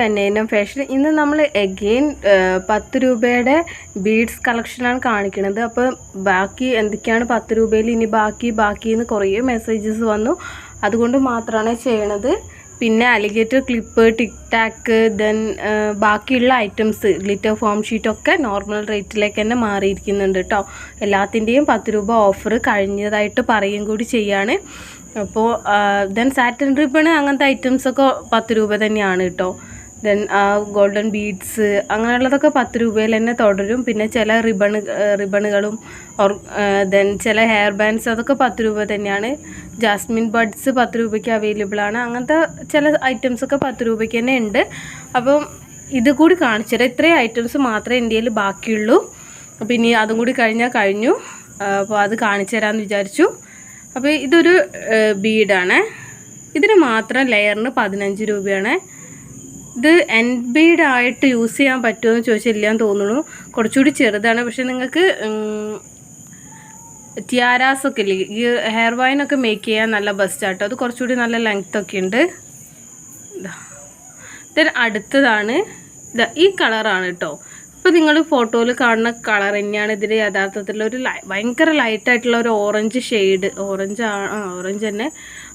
അന്നേനം fashion ഇന്ന് നമ്മൾ again പത്ത് രൂപയുടെ ബീഡ്സ് കളക്ഷനാണ് കാണിക്കുന്നത്. അപ്പോൾ ബാക്കി എന്തൊക്കെയാണ് പത്ത് രൂപയിൽ ഇനി ബാക്കി ബാക്കി എന്ന് കുറേ മെസ്സേജസ് വന്നു. അതുകൊണ്ട് മാത്രമാണ് ചെയ്യണത്. പിന്നെ alligator clip tick tack then ബാക്കിയുള്ള ഐറ്റംസ് ഗ്ലിറ്റർ ഫോം ഷീറ്റൊക്കെ നോർമൽ റേറ്റിലേക്ക് തന്നെ മാറിയിരിക്കുന്നുണ്ട് കേട്ടോ എല്ലാത്തിന്റെയും പത്ത് രൂപ ഓഫർ കഴിഞ്ഞതായിട്ട് പറയും കൂടി ചെയ്യാണ്. അപ്പോൾ ദെൻ സാറ്റൻ റിബൺ അങ്ങനത്തെ ഐറ്റംസൊക്കെ പത്ത് രൂപ തന്നെയാണ് കേട്ടോ ദെൻ ആ ഗോൾഡൻ ബീഡ്സ് അങ്ങനെയുള്ളതൊക്കെ പത്ത് രൂപയിൽ തന്നെ തുടരും. പിന്നെ ചില റിബൺ റിബണുകളും ദെൻ ചില ഹെയർ ബാൻഡ്സ് അതൊക്കെ പത്ത് രൂപ തന്നെയാണ്. ജാസ്മിൻ ബഡ്സ് പത്ത് രൂപയ്ക്ക് അവൈലബിൾ ആണ്. അങ്ങനത്തെ ചില ഐറ്റംസ് ഒക്കെ പത്ത് രൂപയ്ക്ക് തന്നെ ഉണ്ട്. അപ്പം ഇത് കൂടി കാണിച്ചു തരാം. ഇത്രയും ഐറ്റംസ് മാത്രമേ ഇന്ത്യയിൽ ബാക്കിയുള്ളൂ. അപ്പോൾ ഇനി അതും കൂടി കഴിഞ്ഞാൽ കഴിഞ്ഞു. അപ്പോൾ അത് കാണിച്ചു തരാമെന്ന് വിചാരിച്ചു. അപ്പോൾ ഇതൊരു ബീഡാണ് ഇതിന് മാത്രം ലെയറിന് പതിനഞ്ച് രൂപയാണ്. ഇത് എൻ ബീഡ് ആയിട്ട് യൂസ് ചെയ്യാൻ പറ്റുമോ എന്ന് ചോദിച്ചാൽ ഇല്ലാന്ന് തോന്നുന്നു. കുറച്ചുകൂടി ചെറുതാണ്. പക്ഷെ നിങ്ങൾക്ക് ടിയാരാസ് ഒക്കെ ഇല്ലേ? ഈ ഹെയർ വൈനൊക്കെ മേക്ക് ചെയ്യാൻ നല്ല ബെസ്റ്റാട്ടോ അത് കുറച്ചുകൂടി നല്ല ലെങ്ത് ഒക്കെ ഉണ്ട്. ദെൻ അടുത്തതാണ്. ഈ കളറാണ് കേട്ടോ ഇപ്പോൾ നിങ്ങൾ ഫോട്ടോയിൽ കാണുന്ന കളർ തന്നെയാണ് ഇതിൽ യഥാർത്ഥത്തിൽ ഒരു ഭയങ്കര ലൈറ്റായിട്ടുള്ള ഒരു ഓറഞ്ച് ഷെയ്ഡ് ഓറഞ്ച് ഓറഞ്ച് തന്നെ.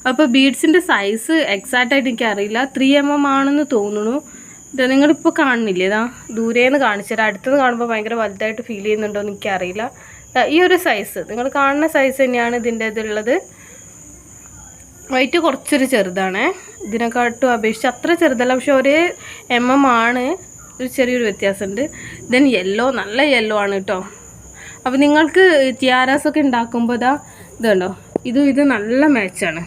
അപ്പോൾ ബീഡ്സിന്റെ സൈസ് എക്സാക്റ്റ് ആയിട്ട് എനിക്ക് അറിയില്ല. ത്രീ എം എം ആണെന്ന് തോന്നുന്നു. ഇത് നിങ്ങളിപ്പോൾ കാണുന്നില്ലേ? ഇതാ ദൂരേന്ന് കാണിച്ചുതരാം അടുത്തുനിന്ന് കാണുമ്പോൾ ഭയങ്കര വലുതായിട്ട് ഫീൽ ചെയ്യുന്നുണ്ടോ എന്ന് എനിക്കറിയില്ല. ഈ ഒരു സൈസ് നിങ്ങൾ കാണുന്ന സൈസ് തന്നെയാണ് ഇതിന്റെ ഇതുള്ളത്. വൈറ്റ് കുറച്ചൊരു ചെറുതാണ്. ഇതിനെക്കാട്ടും അപേക്ഷിച്ച് അത്ര ചെറുതല്ല പക്ഷെ ഒരേ എം എം ആണ്. ഒരു ചെറിയൊരു വ്യത്യാസമുണ്ട്. ദെൻ യെല്ലോ നല്ല യെല്ലോ ആണ് കേട്ടോ അപ്പോൾ നിങ്ങൾക്ക് ടിയാരാസൊക്കെ ഉണ്ടാക്കുമ്പോൾ ഇതാ ഇതുണ്ടോ ഇതും ഇത് നല്ല മാച്ചാണ്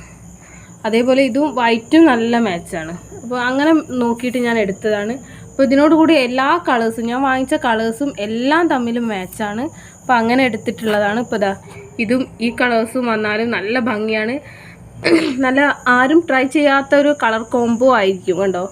അതേപോലെ ഇതും വൈറ്റും നല്ല മാച്ചാണ് അപ്പോൾ അങ്ങനെ നോക്കിയിട്ട് ഞാൻ എടുത്തതാണ്. അപ്പോൾ ഇതിനോട് കൂടി എല്ലാ കളേഴ്സും ഞാൻ വാങ്ങിച്ച കളേഴ്സും എല്ലാം തമ്മിലും മാച്ചാണ് അപ്പോൾ അങ്ങനെ എടുത്തിട്ടുള്ളതാണ്. ഇപ്പോൾ ഇതാ ഇതും ഈ കളേഴ്സും വന്നാലും നല്ല ഭംഗിയാണ്. നല്ല ആരും ട്രൈ ചെയ്യാത്ത ഒരു കളർ കോംബോ ആയിരിക്കും കണ്ടോ?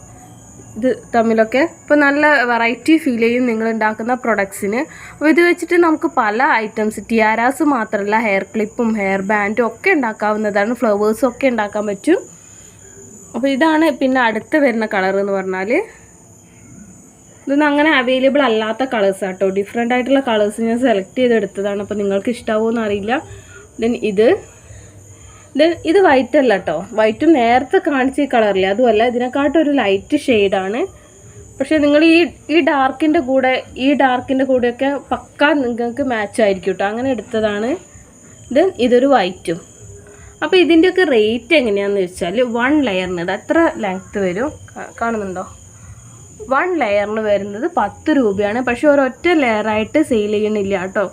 ഇത് തമ്മിലൊക്കെ ഇപ്പോൾ നല്ല വെറൈറ്റി ഫീൽ ചെയ്യും നിങ്ങൾ ഉണ്ടാക്കുന്ന പ്രൊഡക്ട്സിന് അപ്പോൾ ഇത് വെച്ചിട്ട് നമുക്ക് പല ഐറ്റംസ് ടിയാരാസ് മാത്രമല്ല ഹെയർ ക്ലിപ്പും ഹെയർ ബാൻഡും ഒക്കെ ഉണ്ടാക്കാവുന്നതാണ്. ഫ്ലവേഴ്സും ഒക്കെ ഉണ്ടാക്കാൻ പറ്റും. അപ്പോൾ ഇതാണ് പിന്നെ അടുത്ത് വരുന്ന കളർ എന്ന് പറഞ്ഞാൽ ഇതൊന്നും അങ്ങനെ അവൈലബിൾ അല്ലാത്ത കളേഴ്സ് കേട്ടോ ഡിഫറെന്റ് ആയിട്ടുള്ള കളേഴ്സ് ഞാൻ സെലക്ട് ചെയ്തെടുത്തതാണ്. അപ്പോൾ നിങ്ങൾക്ക് ഇഷ്ടാവുമോ അറിയില്ല. ദെൻ ഇത് ദെൻ ഇത് വൈറ്റ് അല്ല കേട്ടോ വൈറ്റും നേരത്തെ കാണിച്ച കളറില്ലേ അതുമല്ല ഇതിനെക്കാട്ടും ഒരു ലൈറ്റ് ഷെയ്ഡാണ് പക്ഷേ നിങ്ങൾ ഈ ഈ ഡാർക്കിന്റെ കൂടെ ഈ ഡാർക്കിന്റെ കൂടെയൊക്കെ പക്ക നിങ്ങൾക്ക് മാച്ച് ആയിരിക്കും കേട്ടോ അങ്ങനെ എടുത്തതാണ്. ഇത് ഇതൊരു വൈറ്റും അപ്പോൾ ഇതിന്റെയൊക്കെ റേറ്റ് എങ്ങനെയാണെന്ന് വെച്ചാൽ വൺ ലെയറിന് ഇത് എത്ര ലെങ്ത്ത് വരും? കാണുന്നുണ്ടോ? വൺ ലെയറിന് വരുന്നത് പത്ത് രൂപയാണ്. പക്ഷേ ഒരൊറ്റ ലെയറായിട്ട് സെയിൽ ചെയ്യണില്ല കേട്ടോ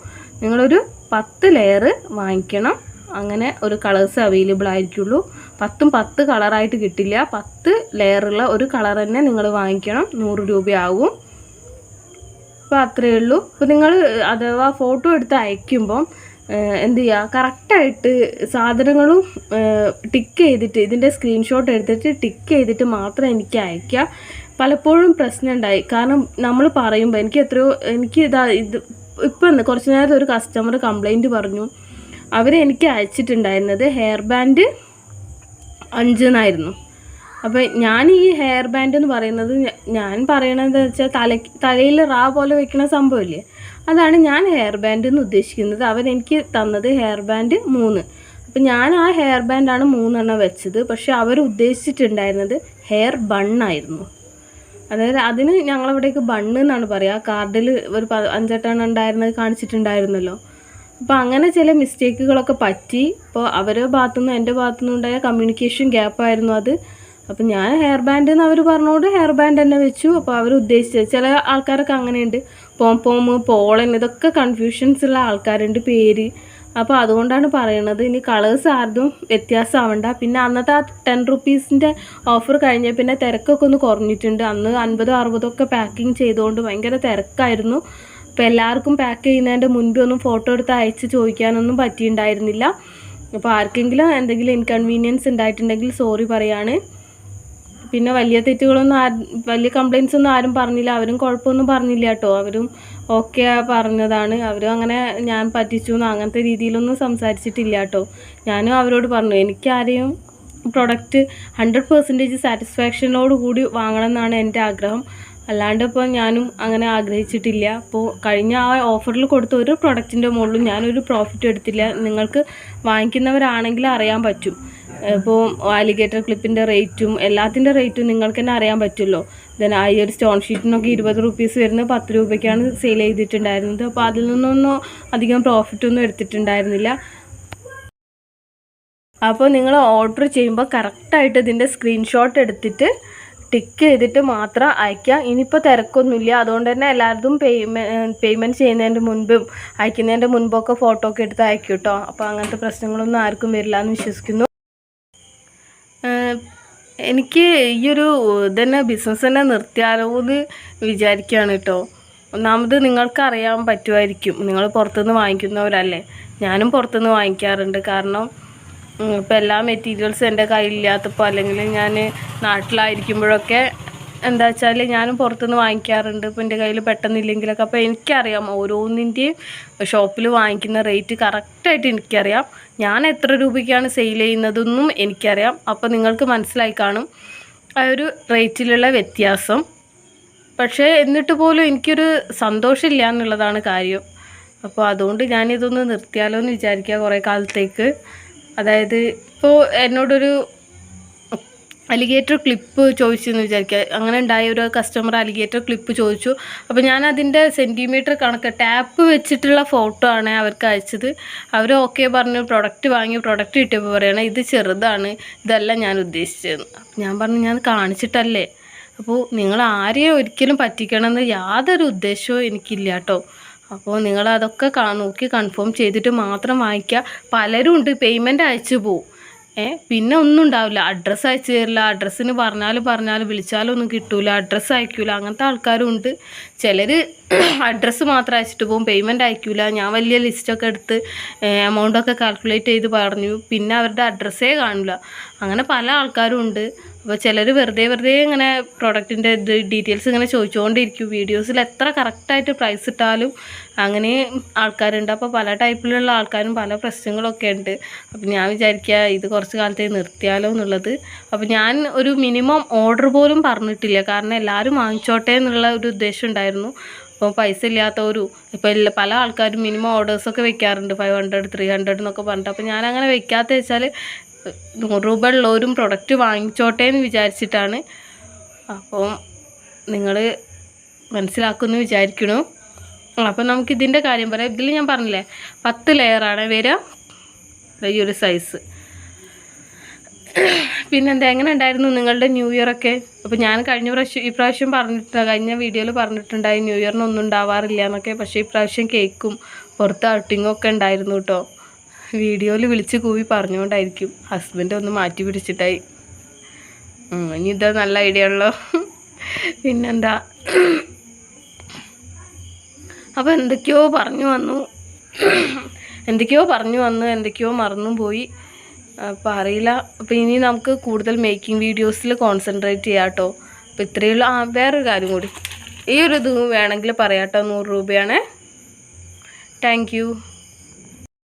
നിങ്ങളൊരു പത്ത് ലെയർ വാങ്ങിക്കണം. അങ്ങനെ ഒരു കളേഴ്സ് അവൈലബിൾ ആയിരിക്കുള്ളൂ. പത്തും പത്ത് കളറായിട്ട് കിട്ടില്ല. പത്ത് ലെയറുള്ള ഒരു കളർ തന്നെ നിങ്ങൾ വാങ്ങിക്കണം. നൂറ് രൂപയാവും. അപ്പോൾ അത്രയേ ഉള്ളൂ. അപ്പോൾ നിങ്ങൾ അഥവാ ഫോട്ടോ എടുത്ത് അയക്കുമ്പം എന്ത് ചെയ്യുക കറക്റ്റായിട്ട് സാധനങ്ങളും ടിക്ക് ചെയ്തിട്ട് ഇതിന്റെ സ്ക്രീൻഷോട്ട് എടുത്തിട്ട് ടിക്ക് ചെയ്തിട്ട് മാത്രം എനിക്ക് അയക്കുക പലപ്പോഴും പ്രശ്നം ഉണ്ടായി. കാരണം നമ്മൾ പറയുമ്പോൾ എനിക്ക് എത്രയോ എനിക്ക് ഇതാ ഇത് ഇപ്പം കുറച്ച് നേരത്തെ ഒരു കസ്റ്റമർ കംപ്ലൈന്റ് പറഞ്ഞു. അവർ എനിക്ക് അയച്ചിട്ടുണ്ടായിരുന്നത് ഹെയർ ബാൻഡ് അഞ്ചെന്നായിരുന്നു അപ്പോൾ ഞാൻ ഈ ഹെയർ ബാൻഡ് എന്ന് പറയുന്നത് ഞാൻ പറയണതെന്ന് വെച്ചാൽ തല തലയിൽ റാ പോലെ വെക്കുന്ന സംഭവമില്ലേ? അതാണ് ഞാൻ ഹെയർ ബാൻഡ് എന്ന് ഉദ്ദേശിക്കുന്നത്. അവരെനിക്ക് തന്നത് ഹെയർ ബാൻഡ് മൂന്ന്. അപ്പം ഞാൻ ആ ഹെയർ ബാൻഡാണ് മൂന്നെണ്ണം വെച്ചത്. പക്ഷെ അവർ ഉദ്ദേശിച്ചിട്ടുണ്ടായിരുന്നത് ഹെയർ ബണ്ണായിരുന്നു അതായത് അതിന് ഞങ്ങളവിടേക്ക് ബണ്ണ് എന്നാണ് പറയുക കാർഡിൽ ഒരു അഞ്ചെട്ടെണ്ണം ഉണ്ടായിരുന്നത് കാണിച്ചിട്ടുണ്ടായിരുന്നല്ലോ. അപ്പോൾ അങ്ങനെ ചില മിസ്റ്റേക്കുകളൊക്കെ പറ്റി. ഇപ്പോൾ അവരുടെ ഭാഗത്തുനിന്നും എന്റെ ഭാഗത്തുനിന്നും ഉണ്ടായ കമ്മ്യൂണിക്കേഷൻ ഗ്യാപ്പായിരുന്നു അത്. അപ്പം ഞാൻ ഹെയർ ബാൻഡ് എന്ന് അവർ പറഞ്ഞുകൊണ്ട് ഹെയർ ബാൻഡ് തന്നെ വെച്ചു. അപ്പോൾ അവർ ഉദ്ദേശിച്ചത് ചില ആൾക്കാരൊക്കെ അങ്ങനെയുണ്ട്. പോം പോം പോളൻ ഇതൊക്കെ കൺഫ്യൂഷൻസ് ഉള്ള ആൾക്കാരുണ്ട് പേര്. അപ്പോൾ അതുകൊണ്ടാണ് പറയണത്. ഇനി കളേഴ്സ് ആർക്കും വ്യത്യാസമാവണ്ട. പിന്നെ അന്നത്തെ ആ ടെൻ റുപ്പീസിന്റെ ഓഫർ കഴിഞ്ഞ പിന്നെ തിരക്കൊക്കെ ഒന്ന് കുറഞ്ഞിട്ടുണ്ട്. അന്ന് അൻപതോ അറുപതോ ഒക്കെ പാക്കിങ് ചെയ്തുകൊണ്ട് ഭയങ്കര തിരക്കായിരുന്നു. അപ്പോൾ എല്ലാവർക്കും പാക്ക് ചെയ്യുന്നതിന്റെ മുൻപ് ഒന്നും ഫോട്ടോ എടുത്ത് അയച്ച് ചോദിക്കാനൊന്നും പറ്റിയിട്ടുണ്ടായിരുന്നില്ല. അപ്പോൾ ആർക്കെങ്കിലും എന്തെങ്കിലും ഇൻകൺവീനിയൻസ് ഉണ്ടായിട്ടുണ്ടെങ്കിൽ സോറി പറയാണ്. പിന്നെ വലിയ തെറ്റുകളൊന്നും ആരും വലിയ കംപ്ലയിൻസ് ഒന്നും ആരും പറഞ്ഞില്ല. അവരും കുഴപ്പമൊന്നും പറഞ്ഞില്ല കേട്ടോ. അവരും ഓക്കെ പറഞ്ഞതാണ്. അവരും അങ്ങനെ ഞാൻ പറ്റിച്ചു എന്ന് അങ്ങനത്തെ രീതിയിലൊന്നും സംസാരിച്ചിട്ടില്ല കേട്ടോ. ഞാനും അവരോട് പറഞ്ഞു എനിക്കാരെയും പ്രൊഡക്റ്റ് ഹൺഡ്രഡ് പെർസെന്റേജ് സാറ്റിസ്ഫാക്ഷനോട് കൂടി വാങ്ങണം എന്നാണ് എന്റെ ആഗ്രഹം. അല്ലാണ്ട് ഇപ്പോൾ ഞാനും അങ്ങനെ ആഗ്രഹിച്ചിട്ടില്ല. അപ്പോൾ കഴിഞ്ഞ ആ ഓഫറിൽ കൊടുത്ത ഒരു പ്രൊഡക്റ്റിന്റെ മുകളിലും ഞാനൊരു പ്രോഫിറ്റ് എടുത്തില്ല. നിങ്ങൾക്ക് വാങ്ങിക്കുന്നവരാണെങ്കിൽ അറിയാൻ പറ്റും. ഇപ്പോൾ ആലിഗേറ്റർ ക്ലിപ്പിന്റെ റേറ്റും എല്ലാത്തിന്റെ റേറ്റും നിങ്ങൾക്ക് തന്നെ അറിയാൻ പറ്റുമല്ലോ. ദെൻ ആ ഈ ഒരു സ്റ്റോൺ ഷീറ്റിനൊക്കെ ഇരുപത് റുപ്പീസ് വരുന്നത് പത്ത് രൂപയ്ക്കാണ് സെയിൽ ചെയ്തിട്ടുണ്ടായിരുന്നത്. അപ്പോൾ അതിൽ നിന്നൊന്നും അധികം പ്രോഫിറ്റൊന്നും എടുത്തിട്ടുണ്ടായിരുന്നില്ല. അപ്പോൾ നിങ്ങൾ ഓർഡർ ചെയ്യുമ്പോൾ കറക്റ്റായിട്ട് ഇതിന്റെ സ്ക്രീൻഷോട്ട് എടുത്തിട്ട് ടിക്ക് ചെയ്തിട്ട് മാത്രം അയക്കുക ഇനിയിപ്പോൾ തിരക്കൊന്നുമില്ല. അതുകൊണ്ട് തന്നെ എല്ലാവർക്കും പേയ്മെന്റ് പേയ്മെന്റ് ചെയ്യുന്നതിന്റെ മുൻപും അയക്കുന്നതിന്റെ മുൻപൊക്കെ ഫോട്ടോ ഒക്കെ എടുത്ത് അയക്കും കേട്ടോ അപ്പോൾ അങ്ങനത്തെ പ്രശ്നങ്ങളൊന്നും ആർക്കും വരില്ല എന്ന് വിശ്വസിക്കുന്നു. എനിക്ക് ഈ ഒരു ഇതന്നെ ബിസിനസ് തന്നെ നിർത്തിയാലോ എന്ന് വിചാരിക്കുകയാണ് കേട്ടോ ഒന്നാമത് നിങ്ങൾക്ക് അറിയാൻ പറ്റുമായിരിക്കും. നിങ്ങൾ പുറത്തുനിന്ന് വാങ്ങിക്കുന്നവരല്ലേ. ഞാനും പുറത്തുനിന്ന് വാങ്ങിക്കാറുണ്ട്. കാരണം ഇപ്പോൾ എല്ലാ മെറ്റീരിയൽസും എന്റെ കയ്യിലില്ലാത്തപ്പോൾ അല്ലെങ്കിൽ ഞാൻ നാട്ടിലായിരിക്കുമ്പോഴൊക്കെ എന്താ വെച്ചാൽ ഞാനും പുറത്തുനിന്ന് വാങ്ങിക്കാറുണ്ട്. ഇപ്പോൾ എന്റെ കയ്യിൽ പെട്ടെന്നില്ലെങ്കിലൊക്കെ. അപ്പോൾ എനിക്കറിയാം ഓരോന്നിന്റെയും ഷോപ്പിൽ വാങ്ങിക്കുന്ന റേറ്റ് കറക്റ്റായിട്ട് എനിക്കറിയാം. ഞാൻ എത്ര രൂപയ്ക്കാണ് സെയിൽ ചെയ്യുന്നതെന്നും എനിക്കറിയാം. അപ്പോൾ നിങ്ങൾക്ക് മനസ്സിലായി കാണും. ആ ഒരു റേറ്റിലുള്ള വ്യത്യാസം. പക്ഷേ എന്നിട്ട് പോലും എനിക്കൊരു സന്തോഷമില്ല എന്നുള്ളതാണ് കാര്യം. അപ്പോൾ അതുകൊണ്ട് ഞാനിതൊന്ന് നിർത്തിയാലോ എന്ന് വിചാരിക്കുക കുറേ കാലത്തേക്ക്. അതായത് ഇപ്പോൾ എന്നോടൊരു അലിഗേറ്റർ ക്ലിപ്പ് ചോദിച്ചു എന്ന് വിചാരിക്കുക അങ്ങനെ ഉണ്ടായ ഒരു കസ്റ്റമർ അലിഗേറ്റർ ക്ലിപ്പ് ചോദിച്ചു. അപ്പോൾ ഞാൻ അതിന്റെ സെന്റിമീറ്റർ കണക്ക് ടാപ്പ് വെച്ചിട്ടുള്ള ഫോട്ടോ ആണ് അവർക്ക് അയച്ചത്. അവർ ഓക്കെ പറഞ്ഞു പ്രൊഡക്റ്റ് വാങ്ങി പ്രൊഡക്റ്റ് കിട്ടിയപ്പോൾ പറയണം ഇത് ചെറുതാണ് ഇതല്ല ഞാൻ ഉദ്ദേശിച്ചതെന്ന്. അപ്പം ഞാൻ പറഞ്ഞു ഞാൻ കാണിച്ചിട്ടല്ലേ? അപ്പോൾ നിങ്ങൾ ആരെയും ഒരിക്കലും പറ്റിക്കണമെന്ന് യാതൊരു ഉദ്ദേശവും എനിക്കില്ല കേട്ടോ. അപ്പോൾ നിങ്ങൾ അതൊക്കെ നോക്കി കൺഫേം ചെയ്തിട്ട് മാത്രം വാങ്ങിക്കുക പലരും ഉണ്ട് പേയ്മെന്റ് അയച്ചു പോവും. ഏ പിന്നെ ഒന്നും ഉണ്ടാവില്ല. അഡ്രസ്സ് അയച്ചു തരില്ല. അഡ്രസ്സിന് പറഞ്ഞാലും പറഞ്ഞാലും വിളിച്ചാലും ഒന്നും കിട്ടൂല. അഡ്രസ്സ് അയക്കൂല. അങ്ങനത്തെ ആൾക്കാരും ഉണ്ട്. ചിലർ അഡ്രസ്സ് മാത്രം അയച്ചിട്ട് പോകും പേയ്മെന്റ് അയക്കൂല. ഞാൻ വലിയ ലിസ്റ്റൊക്കെ എടുത്ത് എമൗണ്ടൊക്കെ കാൽക്കുലേറ്റ് ചെയ്ത് പറഞ്ഞു. പിന്നെ അവരുടെ അഡ്രസ്സേ കാണില്ല അങ്ങനെ പല ആൾക്കാരും ഉണ്ട്. അപ്പോൾ ചിലർ വെറുതെ വെറുതെ ഇങ്ങനെ പ്രോഡക്റ്റിന്റെ ഇത് ഡീറ്റെയിൽസ് ഇങ്ങനെ ചോദിച്ചുകൊണ്ടിരിക്കും വീഡിയോസിൽ എത്ര കറക്റ്റായിട്ട് പ്രൈസ് ഇട്ടാലും അങ്ങനെ ആൾക്കാരുണ്ട്. അപ്പോൾ പല ടൈപ്പിലുള്ള ആൾക്കാരും പല പ്രശ്നങ്ങളൊക്കെ ഉണ്ട്. അപ്പോൾ ഞാൻ വിചാരിക്കുക ഇത് കുറച്ച് കാലത്തേക്ക് നിർത്തിയാലോ എന്നുള്ളത്. അപ്പോൾ ഞാൻ ഒരു മിനിമം ഓർഡർ പോലും പറഞ്ഞിട്ടില്ല. കാരണം എല്ലാവരും വാങ്ങിച്ചോട്ടെ എന്നുള്ള ഒരു ഉദ്ദേശം ഉണ്ടായിരുന്നു. അപ്പോൾ പൈസ ഇല്ലാത്തവരും ഇപ്പോൾ ഇല്ല പല ആൾക്കാരും മിനിമം ഓർഡേഴ്സൊക്കെ വെക്കാറുണ്ട്. ഫൈവ് ഹൺഡ്രഡ് ത്രീ ഹൺഡ്രഡ് എന്നൊക്കെ പറഞ്ഞിട്ട്. അപ്പോൾ ഞാനങ്ങനെ വെക്കാത്ത വെച്ചാൽ നൂറ് രൂപ ഉള്ളവരും പ്രൊഡക്റ്റ് വാങ്ങിച്ചോട്ടെ എന്ന് വിചാരിച്ചിട്ടാണ്. അപ്പോൾ നിങ്ങൾ മനസ്സിലാക്കുമെന്ന് വിചാരിക്കണു. അപ്പം നമുക്ക് ഇതിന്റെ കാര്യം പറയാം. ഇതിൽ ഞാൻ പറഞ്ഞില്ലേ പത്ത് ലെയറാണ് വരിക. ഈ ഒരു സൈസ് പിന്നെന്താ എങ്ങനെ ഉണ്ടായിരുന്നു നിങ്ങളുടെ ന്യൂ ഇയർ ഒക്കെ? അപ്പോൾ ഞാൻ കഴിഞ്ഞ പ്രാവശ്യം ഈ പ്രാവശ്യം പറഞ്ഞിട്ട് കഴിഞ്ഞ വീഡിയോയിൽ പറഞ്ഞിട്ടുണ്ടായി ന്യൂ ഇയറിനൊന്നും ഉണ്ടാവാറില്ല എന്നൊക്കെ. പക്ഷേ ഇപ്രാവശ്യം പ്രാവശ്യം കേക്കും പുറത്ത് ഔട്ടിങ്ങും ഒക്കെ ഉണ്ടായിരുന്നു കേട്ടോ വീഡിയോയിൽ വിളിച്ച് കൂവി പറഞ്ഞുകൊണ്ടായിരിക്കും. ഹസ്ബൻഡ് ഒന്ന് മാറ്റി പിടിച്ചിട്ടായി. ഇനി ഇതാ നല്ല ഐഡിയ ഉള്ളോ പിന്നെന്താ? അപ്പോൾ എന്തൊക്കെയോ പറഞ്ഞു വന്നു. എന്തൊക്കെയോ പറഞ്ഞു വന്നു എന്തൊക്കെയോ മറന്നും പോയി. അപ്പോൾ അറിയില്ല. അപ്പോൾ ഇനി നമുക്ക് കൂടുതൽ മേക്കിംഗ് വീഡിയോസിൽ കോൺസെൻട്രേറ്റ് ചെയ്യാം കേട്ടോ അപ്പോൾ ഇത്രയേ ഉള്ളൂ. ആ വേറൊരു കാര്യം കൂടി. ഈ ഒരു ഇത് വേണമെങ്കിൽ പറയാം കേട്ടോ നൂറ് രൂപയാണേ. താങ്ക്